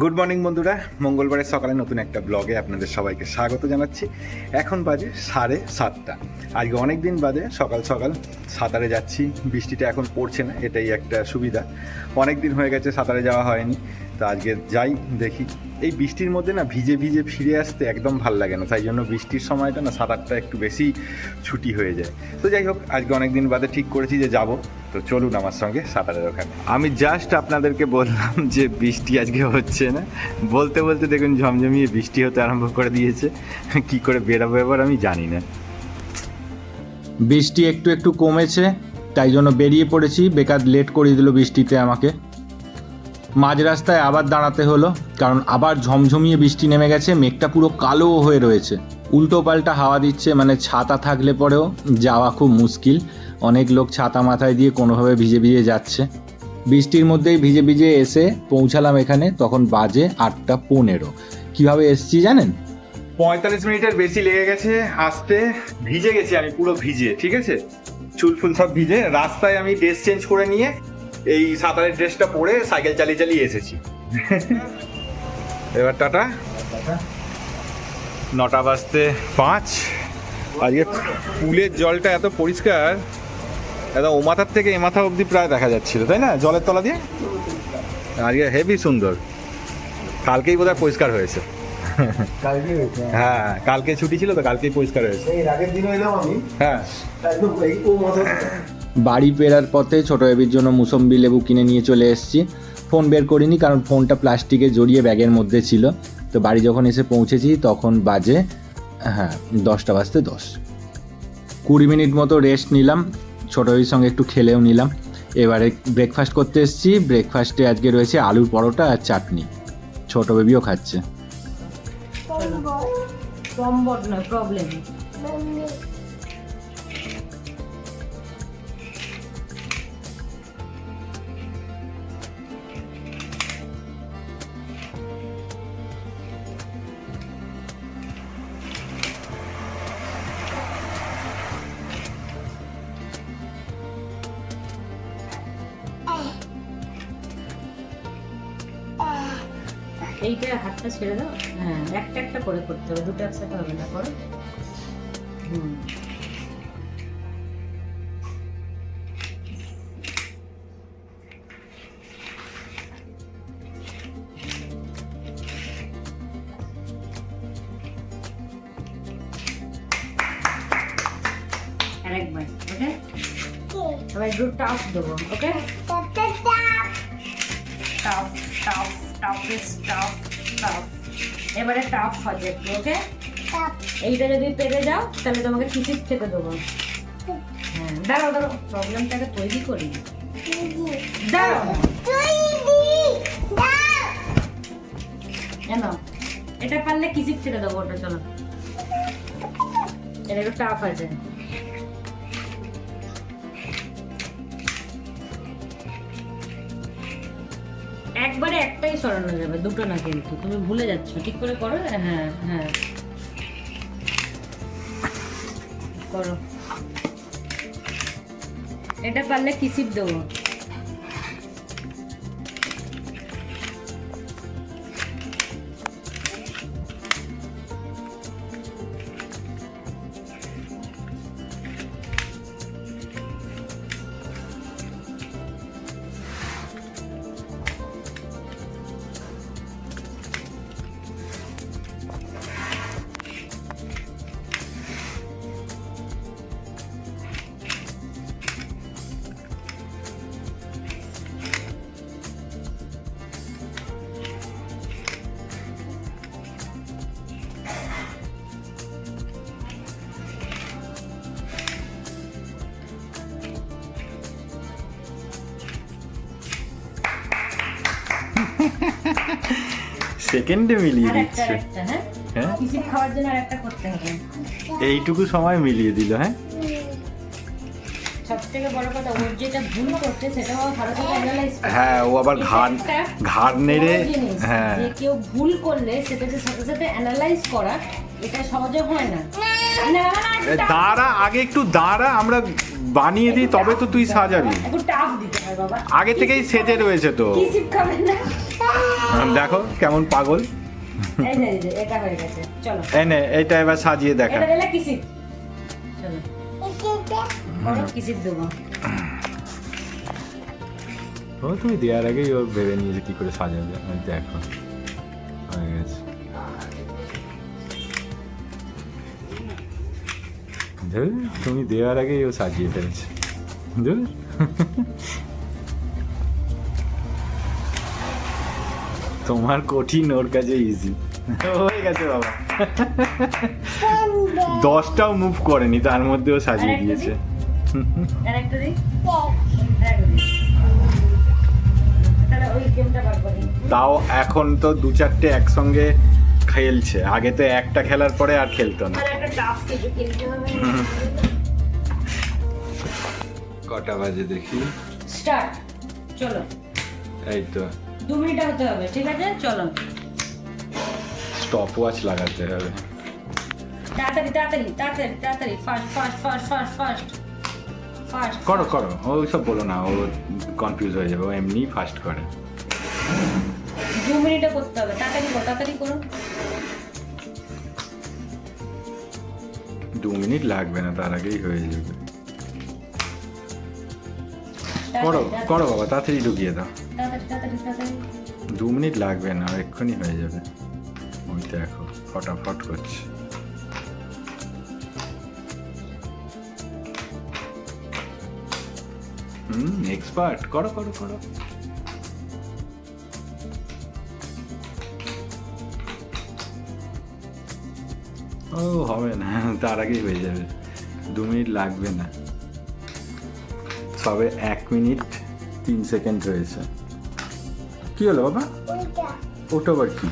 Good morning বন্ধুরা। মঙ্গলবারের সকালে নতুন একটা ব্লগে আপনাদের সবাইকে স্বাগত জানাচ্ছি। এখন বাজে সাড়ে সাতটা। আজকে অনেক দিন বাদে সকাল সকাল সাঁতারে যাচ্ছি। বৃষ্টিটা এখন পড়ছে না, এটাই একটা সুবিধা। অনেক দিন হয়ে গেছে, সাঁতারে যাওয়া হয়নি। তো আজকে যাই, দেখি। এই বৃষ্টির মধ্যে না ভিজে ভিজে ফিরে আসতে একদম ভালো লাগে না। তাই জন্য বৃষ্টির সময়টা না সাঁতারটা একটু বেশি ছুটি হয়ে যায়। তো যাই হোক, আজকে অনেক দিন বাদে ঠিক করেছি যে যাব। তো চলুন আমার সঙ্গে সাঁতারের ওখানে। আমি জাস্ট আপনাদেরকে বললাম যে বৃষ্টি আজকে হচ্ছে না। বলতে বলতে দেখুন ঝমঝমিয়ে বৃষ্টি হতে আরম্ভ করে দিয়েছে। কি করে বেরাবো এবার আমি জানি না। বৃষ্টি একটু একটু কমেছে, তাই জন্য বেরিয়ে পড়েছি। বেকার লেট করিয়ে দিল বৃষ্টিতে আমাকে। মাঝ রাস্তায় আবার দাঁড়াতে হলো, কারণ আবার ঝমঝমিয়ে বৃষ্টি নেমে গেছে, মেঘটা পুরো কালো হয়ে রয়েছে। উল্টো পাল্টা হাওয়া দিচ্ছে মানে ছাতা থাকলে পরেও যাওয়া খুব মুশকিল। অনেক লোক ছাতা মাথায় দিয়ে কোনোভাবে ভিজে ভিজে যাচ্ছে। বৃষ্টির মধ্যেই ভিজে ভিজে এসে পৌঁছালাম এখানে, তখন বাজে আটটা পনেরো। কীভাবে এসছি জানেন? পঁয়তাল্লিশ মিনিটের বেশি লেগে গেছে আসতে। ভিজে গেছি আমি, পুরো ভিজে, ঠিক আছে? চুল ফুল সব ভিজে, রাস্তায় আমি ড্রেস চেঞ্জ করে নিয়ে এই সাঁতারের ড্রেসটা পরে সাইকেল চালিয়ে চালিয়ে এসেছি। এবার টাটা। নটা বাজতে পাঁচ। আজকে পুলের জলটা এত পরিষ্কার এত ও মাথার থেকে এ মাথা অবধি প্রায় দেখা যাচ্ছিল তাই না? জলের তলা দিয়ে? আজকে হেভি সুন্দর। কালকেই বোধহয় পরিষ্কার হয়েছে। হ্যাঁ। কালকে ছুটি ছিল তো কালকেই পরিষ্কার হয়েছে। আগের এলাম আমি। হ্যাঁ। একদম ও মাথা বাড়ি ফেরার পথে ছোট বেবির জন্য মুসম্বি লেবু কিনে নিয়ে চলে এসেছি। ফোন বের করিনি কারণ ফোনটা প্লাস্টিকে জড়িয়ে ব্যাগের মধ্যে ছিল। তো বাড়ি যখন এসে পৌঁছেছি তখন বাজে হ্যাঁ দশটা বাজতে দশ। কুড়ি মিনিট মতো রেস্ট নিলাম ছোট বেবির সঙ্গে একটু খেলেও নিলাম। এবারে ব্রেকফাস্ট করতে এসেছি। ব্রেকফাস্টে আজকে রয়েছে আলুর পরোটা আর চাটনি। ছোট বেবিও খাচ্ছে। প্রবলেম হাতটা ছেড়ে দাও। হ্যাঁ। একটা একটা করে করতে হবে দুটো একসাথে হবে না করো। হুম। আরেকবার ওকে এবার একটু টাফ দেবো ওকে এবারে টাফ হবে ওকে এইটা যদি পেরে যাও, তাহলে তোমাকে খিচির খেতে দেবো। হ্যাঁ দাঁড়াও দাঁড়াও প্রবলেমটাকে তৈরি করি। দাঁড়াও। কেন? এটা পারলে খিচির ছেড়ে দেবো ওটা, চলো। এটা একটু টাফ আছে। একটাই সরানো যাবে, দুটো না কিন্তু। তুমি ভুলে যাচ্ছ, ঠিক করে করো হ্যাঁ হ্যাঁ। করো। এটা পারলে কিসিপ দেবো? সেকেন্ডে মিলিয়ে দিচ্ছে। হ্যাঁ? হ্যাঁ? খাওয়ার জন্য আর করতে হবে। এইটুকু সময় মিলিয়ে দিল হ্যাঁ? হ্যাঁ ও আবার ঘাড় ঘাড় নেড়ে হ্যাঁ। কেউ ভুল করলে সেটাকে সাথে সাথে অ্যানালাইজ করা এটা সহজে হয় না। দাঁড়া আগে একটু দাঁড়া আমরা বানিয়ে দিই তবে তো তুই সাজাবি। আগে থেকেই সেজে রয়েছে তো। দেখো কেমন পাগল। এটা এনে এইটা এবার সাজিয়ে দেখা। এটা তুমি দেওয়ার আগেই ও ভেবে নিয়েছে কি করে সাজাবে। আমি দেখো। ধুর, তুমি দেওয়ার আগেই ও সাজিয়ে ফেলেছে। ধুর। তোমার কঠিন ওর কাছে ইজি হয়ে গেছে বাবা। দশটাও মুভ করেনি তার মধ্যেও সাজিয়ে দিয়েছে। তাও এখন তো দু চারটে একসঙ্গে খেলছে। আগে তো একটা খেলার পরে আর খেলতো না। আর একটা টাফ কিছু কিনতে হবে। কটা বাজে দেখি? স্টার্ট চলো। এই তো। দু মিনিট হতে হবে ঠিক আছে? চলো। স্টপ ওয়াচ লাগাতে হবে। তাড়াতাড়ি তাড়াতাড়ি তাড়াতাড়ি তাড়াতাড়ি। Fast fast fast fast fast fast করো করো। ওই সব বলো না ও কনফিউজ হয়ে যাবে। ও এমনি ফাস্ট করে। দু মিনিটে করতে হবে। তাড়াতাড়ি করো তাড়াতাড়ি করো। দু মিনিট লাগবে না তার আগেই হয়ে যাবে। করো করো বাবা তাড়াতাড়ি ঢুকিয়ে দাও। দু মিনিট লাগবে না এক্ষুনি হয়ে যাবে। ওই দেখো ফটাফট করছে। হুম এক্সপার্ট করো করো করো। ও হবে না। তার আগেই হয়ে যাবে। দু মিনিট লাগবে না। সবে এক মিনিট তিন সেকেন্ড হয়েছে। কি হলো বাবা? ওটা আবার কি?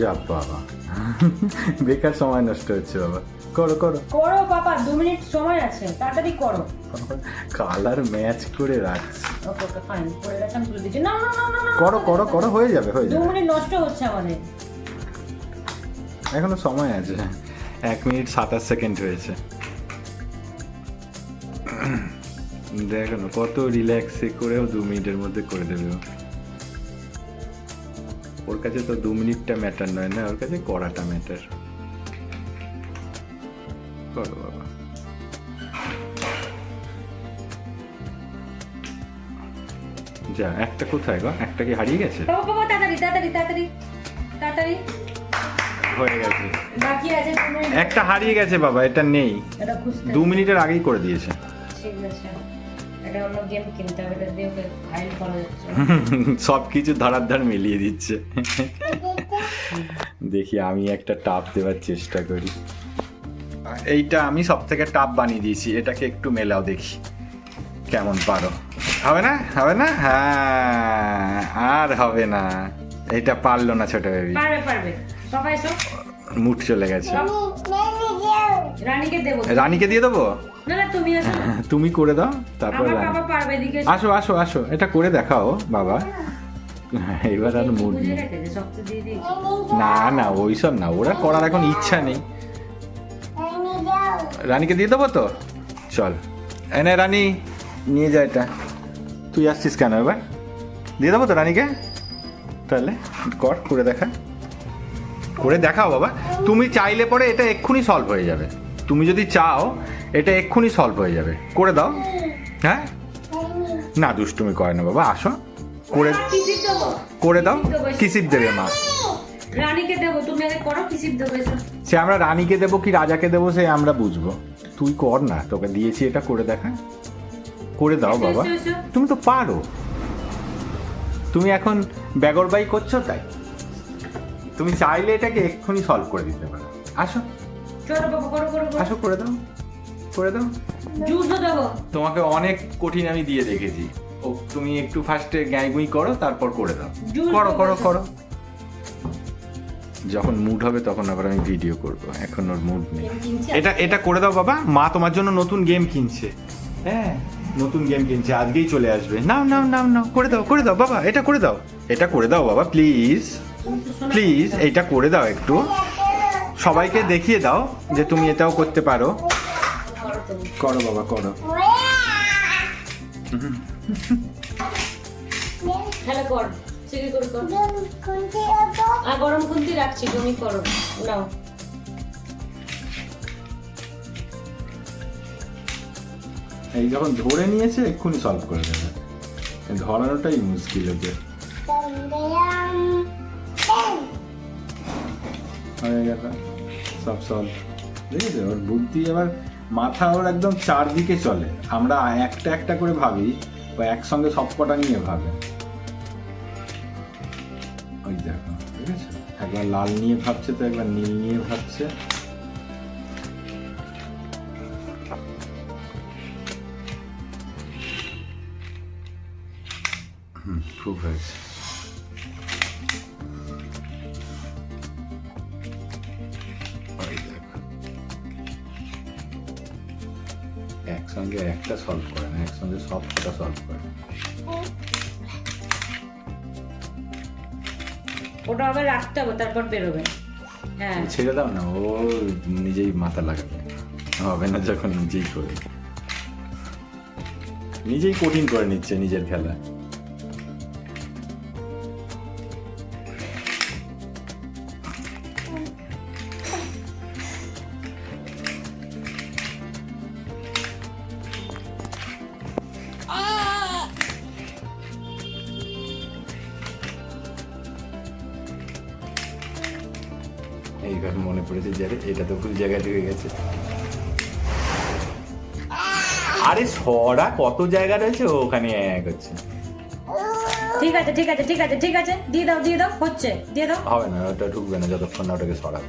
যা বাবা। বেকার সময় নষ্ট হচ্ছে বাবা। করো করো। করো পাপা দু মিনিট সময় আছে। তাড়াতাড়ি করো। কালার ম্যাচ করে রাখছি। ওকে ওকে ফাইন করে গেছে তুলে দিচ্ছি। না না না না না করো করো করো হয়ে যাবে হয়ে দু যাবে। মিনিট নষ্ট হচ্ছে আমাদের। এখনও সময় আছে। এক মিনিট সাতাশ সেকেন্ড হয়েছে। দেখো না, কত রিল্যাক্সে করেও দু মিনিটের মধ্যে করে দেবে। ওর কাছে তো দু মিনিটটা ম্যাটার নয় না, ওর কাছে করাটা ম্যাটার করো বাবা। যা, একটা কোথায় গো? একটা কি হারিয়ে গেছে? তাড়াতাড়ি তাড়াতাড়ি তাড়াতাড়ি তাড়াতাড়ি। হয়ে গেছে। বাকি আছে একটা হারিয়ে গেছে বাবা এটা নেই। দু মিনিটের আগেই করে দিয়েছে। ঠিক আছে। সব কিছু ধরার ধার মিলিয়ে দিচ্ছে। দেখি আমি একটা টাপ দেওয়ার চেষ্টা করি। এইটা আমি সব থেকে টাপ বানিয়ে দিয়েছি এটাকে একটু মেলাও দেখি। কেমন পারো। হবে না? হবে না? হ্যাঁ আর হবে না। এটা পারল না ছোট বেবি পারবে পারবে। এসো। মুঠ চলে গেছে। রানীকে দেবো। রানীকে দিয়ে দেবো? না না তুমি আসো। তুমি করে দাও তারপর বাবা পারবে এদিকে আসো আসো আসো এটা করে দেখাও বাবা। এবার আর মুড নেই না না ওইসব না ওরা করার এখন ইচ্ছা নেই। রানীকে দিয়ে দেবো তো? চল। এনে রানী নিয়ে যা এটা। তুই আসছিস কেন এবার? দিয়ে দেবো তো রানীকে? তাহলে কর করে দেখা। করে দেখাও বাবা। তুমি চাইলে পরে এটা এক্ষুনি সলভ হয়ে যাবে। তুমি যদি চাও এটা এক্ষুনি সলভ হয়ে যাবে। করে দাও। হ্যাঁ? না দুষ্টুমি করে না বাবা আসো। করে করে দাও। কিসিপ দেবে? মা? রানীকে দেবো। তুমি আগে করো কিসিপ দেবো সে আমরা রানীকে দেবো কি রাজাকে দেবো সে আমরা বুঝব। তুই কর না তোকে দিয়েছি এটা করে দেখা। করে দাও বাবা। তুমি তো পারো। তুমি এখন ব্যাগরবাই করছ তাই? তুমি চাইলে এটাকে এক্ষুনি সলভ করে দিতে পারো। আসো। চলো বাবা করো করো করো। আসো করে দাও। করে দাও। জুসও দেবো। তোমাকে অনেক কঠিন আমি দিয়ে দেখেছি। ও তুমি একটু ফার্স্টে গ্যাঁগুই করো তারপর করে দাও। করো করো। করো। যখন মুড হবে তখন আবার আমি ভিডিও করব। এখন ওর মুড নেই। গেম কিনছি? এটা এটা করে দাও বাবা। মা তোমার জন্য নতুন গেম কিনছে। হ্যাঁ নতুন গেম কিনছে। আজকেই চলে আসবে। নাও নাও নাও নাও। করে দাও করে দাও বাবা। এটা করে দাও। এটা করে দাও বাবা প্লিজ প্লিজ এইটা করে দাও একটু। সবাইকে দেখিয়ে দাও যে তুমি এটাও করতে পারো। করো বাবা করো। তাহলে কর সিঁড়ি করে কর। আর গরম খুন্তি রাখছি তুমি করো। নাও। এই যখন ধরে নিয়েছে এক্ষুনি সলভ করে দেবে। ধরানোটাই মুশকিল ওকে হয়ে গেল সব সলভ দেখেছ ওর বুদ্ধি এবার মাথা ওর একদম চারদিকে চলে। আমরা একটা একটা করে ভাবি ও একসঙ্গে সব কটা নিয়ে ভাবে। ওই দেখো ঠিক আছে একবার লাল নিয়ে ভাবছে তো, একবার নীল নিয়ে ভাবছে। হুম, খুব হয়েছে। একটা সলভ করে না একসঙ্গে সব কটা সলভ করে ওটা আবার রাখতে হবে তারপর বেরোবে। হ্যাঁ। ছেড়ে দাও না ও নিজেই মাথা লাগাবে। হবে না যখন নিজেই করে নিজেই কঠিন করে নিচ্ছে নিজের খেলা। আরে ছড়া কত জায়গা রয়েছে ওখানে এক হচ্ছে ঠিক আছে ঠিক আছে ঠিক আছে ঠিক আছে। দিয়ে দাও দিয়ে দাও হচ্ছে। দিয়ে দাও। হবে না ওটা ঢুকবে না যতক্ষণ না ওটাকে সরাবে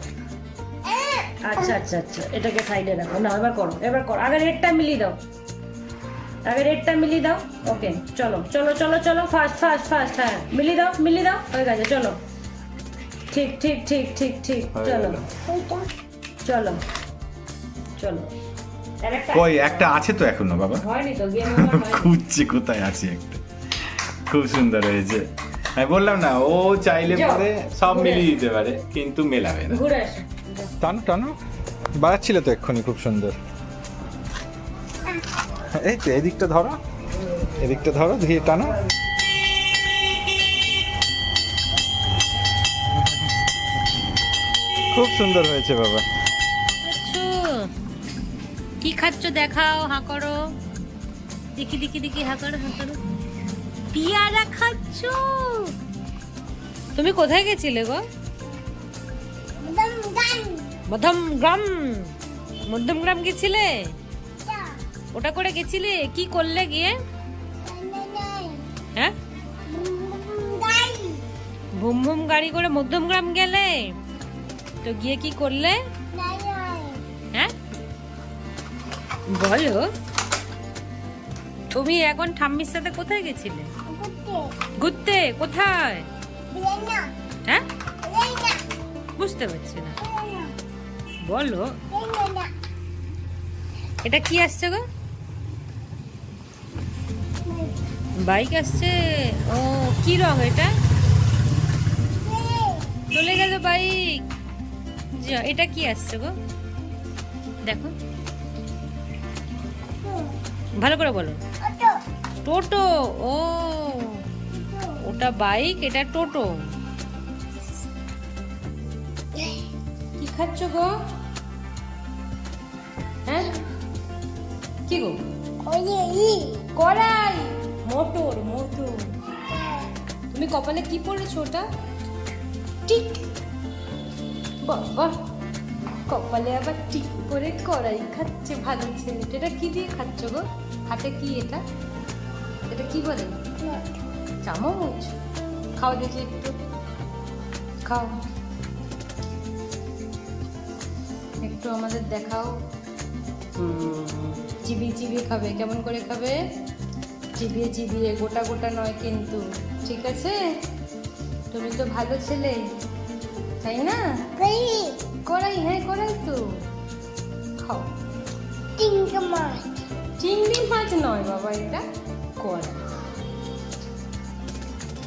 আচ্ছা আচ্ছা আচ্ছা এটাকে সাইডে রাখো। না এবার করো এবার করো। আগে রেডটা মিলিয়ে দাও। আগে রেডটা মিলিয়ে দাও। ওকে চলো চলো চলো চলো ফাস্ট ফাস্ট ফাস্ট হ্যাঁ। মিলিয়ে দাও মিলিয়ে দাও হয়ে গেছে চলো। ঠিক ঠিক ঠিক ঠিক ঠিক চলো। চলো চলো। কই একটা আছে তো এখনও বাবা? খুঁজছে কোথায় আছে একটা? খুব সুন্দর হয়েছে। আমি বললাম না ও চাইলে পরে সব মিলিয়ে। দিতে পারে কিন্তু মেলাবে না। টানো টানো। বাড়াচ্ছিল তো এক্ষুনি খুব সুন্দর। এই তো এদিকটা ধরো। এদিকটা ধরো ধীরে টানো। খুব সুন্দর হয়েছে বাবা। কি খাচ্ছ? দেখাও হাঁ করো। দেখি দেখি দেখি হাঁ করো হাঁ করো। পিয়ারা খাচ্ছ? তুমি কোথায় গেছিলে গো? মধ্যম গ্রাম মধ্যম গ্রাম গেছিলে ওটা করে গেছিলে? কি করলে গিয়ে? হ্যাঁ? ভুম ভুম গাড়ি করে মধ্যম গ্রাম গেলে? তো গিয়ে কি করলে? বলো তুমি এখন ঠাম্মির সাথে কোথায় গেছিলে? ঘুরতে। কোথায়? হ্যাঁ? বুঝতে পারছি না। বলো। এটা কি আসছে গো? বাইক আসছে? ও কি রং এটা? চলে গেল বাইক। এটা কি আসছে গো? দেখো। ভালো করে বলো। টোটো। ও ওটা বাইক? এটা টোটো? কি খাচ্ছ গো? হ্যাঁ? কি গো? কড়াই। Motor motor. তুমি কপালে কি পড়েছো ওটা? টিক। বাবা কপালে আবার টিক করে কড়াই খাচ্ছে ভালো ছেলেটা। এটা কি দিয়ে খাচ্ছ গো? হাতে কি এটা? এটা কি বলে? চামচ? খাও দেখি একটু। খাও। একটু আমাদের দেখাও। চিবিয়ে চিবিয়ে খাবে। কেমন করে খাবে? চিবিয়ে চিবিয়ে গোটা গোটা নয় কিন্তু। ঠিক আছে? তুমি তো ভালো ছেলে। তাই না? করাই হ্যাঁ করাই তো। খাও। চিংড়ি মাছ নয় বাবা, এটা করা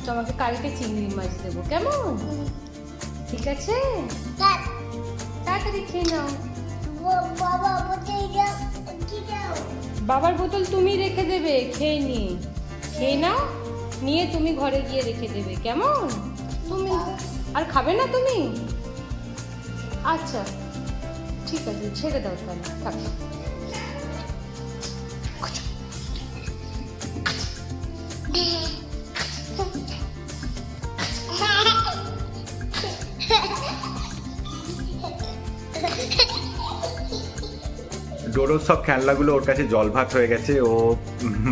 তোমাকে কালকে চিংড়ি মাছ দেবো, কেমন? ঠিক আছে? তাড়াতাড়ি খেয়ে নাও। বাবার বোতল তুমি রেখে দেবে, খেয়ে নিয়ে। খেয়ে নাও, নিয়ে তুমি ঘরে গিয়ে রেখে দেবে, কেমন? তুমি আর খাবে না তুমি? আচ্ছা ঠিক আছে, ছেড়ে দাও তাহলে, থাক। ডোরোর সব খেলনাগুলো ওর কাছে জল ভাত হয়ে গেছে, ও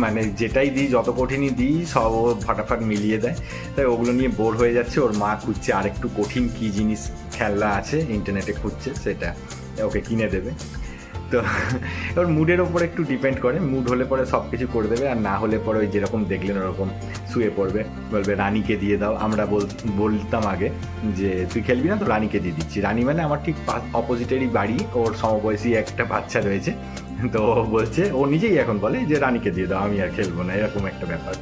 মানে যেটাই দিই, যত কঠিনই দিই, সব ও ফাটাফাট মিলিয়ে দেয়। তাই ওগুলো নিয়ে বোর হয়ে যাচ্ছে। ওর মা খুঁজছে আরেকটু কঠিন কি জিনিস খেলনা আছে ইন্টারনেটে খুঁজছে, সেটা ওকে কিনে দেবে। তো ওর মুডের ওপর একটু ডিপেন্ড করে। মুড হলে পরে সব কিছু করে দেবে, আর না হলে পরে ওই যেরকম দেখলেন ওরকম শুয়ে পড়বে। বলবে, রানীকে দিয়ে দাও। আমরা বল- বলতাম আগে যে, তুই খেলবি না তো রানীকে দিয়ে দিচ্ছি। রানী মানে আমার ঠিক অপোজিটেরই বাড়ি, ওর সমবয়সী একটা বাচ্চা রয়েছে। তো বলছে, ও নিজেই এখন বলে যে, রানীকে দিয়ে দাও, আমি আর খেলব না। এরকম একটা ব্যাপার।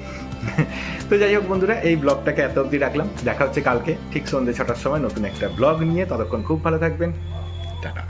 তো যাই হোক বন্ধুরা, এই ব্লগটাকে এত অবধি রাখলাম। দেখা হচ্ছে কালকে, ঠিক সন্ধ্যে ছটার সময় নতুন একটা ব্লগ নিয়ে। ততক্ষণ খুব ভালো থাকবেন। টাটা।